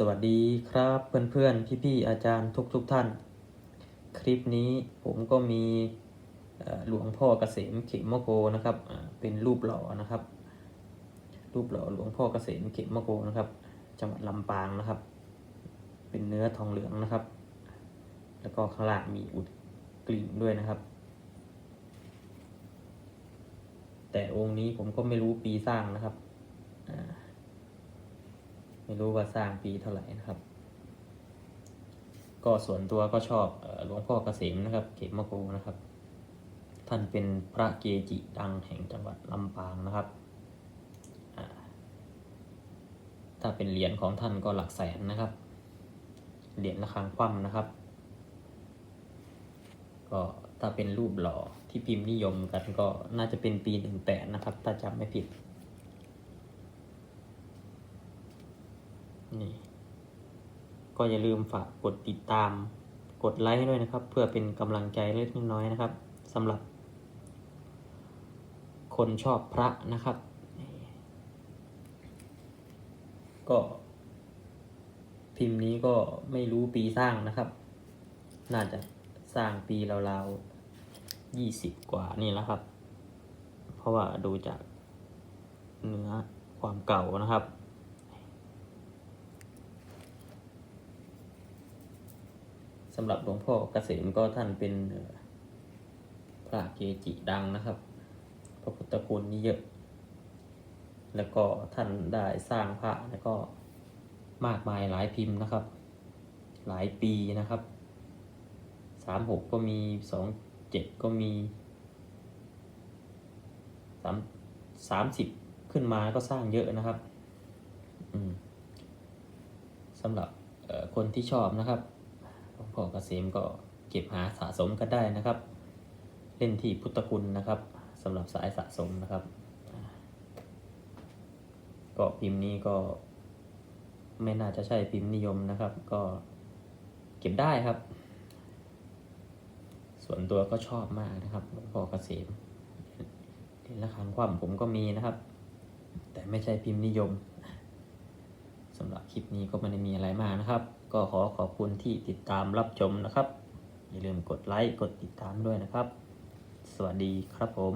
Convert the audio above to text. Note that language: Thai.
สวัสดีครับเพื่อนๆ พี่ๆ อาจารย์ทุกๆทท่าน คลิปนี้ผมก็มีหลวงพ่อเกษมเขมโกนะครับเป็นรูปหล่อนะครับ รูปหล่อหลวงพ่อเกษมเขมโกนะครับ จังหวัดลำปางนะครับ เป็นเนื้อทองเหลืองนะครับ แล้วก็ข้างล่างมีอุดกลิ่นด้วยนะครับ แต่องค์นี้ผมก็ไม่รู้ปีสร้างนะครับอ่า ไม่รู้ว่าสร้างปีเท่าไหร่นะครับ ก็ส่วนตัวก็ชอบหลวงพ่อเกษมนะครับ เขมโกนะครับ ท่านเป็นพระเกจิดังแห่งจังหวัดลำปางนะครับ ถ้าเป็นเหรียญของท่านก็หลักแสนนะครับ เหรียญระฆังคว่ำนะครับ ก็ถ้าเป็นรูปหล่อที่พิมพ์นิยมกันก็น่าจะเป็นปีหนึ่งแปดนะครับ ถ้าจำไม่ผิด นี่ ก็อย่าลืมฝากกดติดตาม กดไลค์ให้ด้วยนะครับ เพื่อเป็นกำลังใจเล็กน้อยนะครับสำหรับ คนชอบพระนะครับ ก็พิมพ์นี้ก็ไม่รู้ปีสร้างนะครับ น่าจะสร้างปีราวๆยี่สิบกว่านี่แล้วครับ เพราะว่าดูจากเนื้อความเก่านะครับ สำหรับหลวงพ่อเกษมก็ท่านเป็นพระเกจิดังนะครับ พระพุทธคุณนี่เยอะ แล้วก็ท่านได้สร้างพระแล้วก็มากมายหลายพิมพ์นะครับ หลายปีนะครับสามหกก็มีสองเจ็ดก็มีสามสามสิบขึ้นมาก็สร้างเยอะนะครับสำหรับคนที่ชอบนะครับ หลวงพ่อเกษมก็เก็บหาสะสมกันได้นะครับ เล่นที่พุทธคุณนะครับสำหรับสายสะสมนะครับ ก็พิมพ์นี้ก็ ไม่น่าจะใช่พิมพ์นิยมนะครับ ก็เก็บได้ครับ ส่วนตัวก็ชอบมากนะครับหลวงพ่อเกษมเหรียญระฆังคว่ำผมก็มีนะครับ แต่ไม่ใช่พิมพ์นิยมสำหรับคลิปนี้ก็ไม่ได้มีอะไรมากนะครับ ก็ขอขอบคุณที่ติดตามรับชมนะครับ อย่าลืมกดไลค์ กดติดตามด้วยนะครับ สวัสดีครับผม